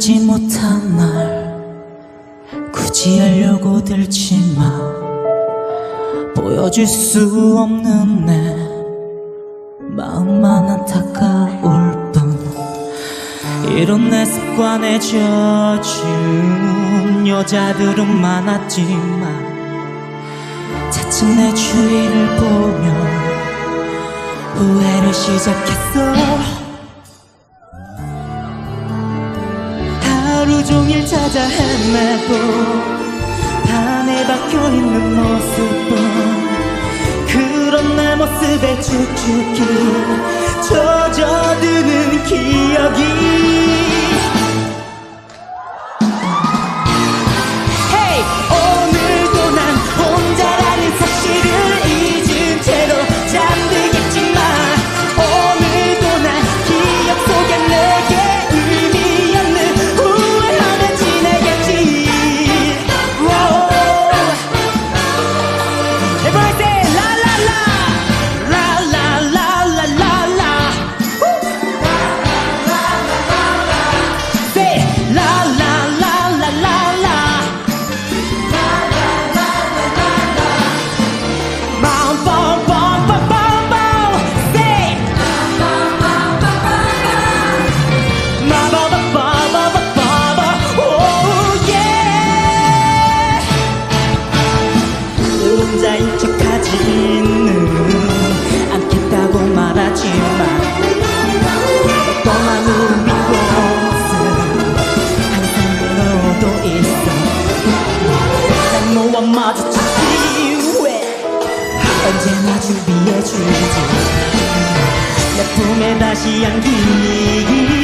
알지 못한 날 굳이 알려고 들지마. 보여줄 수 없는 내 마음만 안타까울 뿐. 이런 내 습관에 젖은 여자들은 많았지만 차츰 내 주위를 보며 후회를 시작했어 찾아 헤매도 판에 박혀있는 모습은 그런 내 모습에 축축히 혼자인 척하지는 않겠다고 말하지만 떠난 우리 곳은 항상 너도 있어. 난 너와 마주치기 왜 언제나 준비해주지. 내 품에 다시 안기기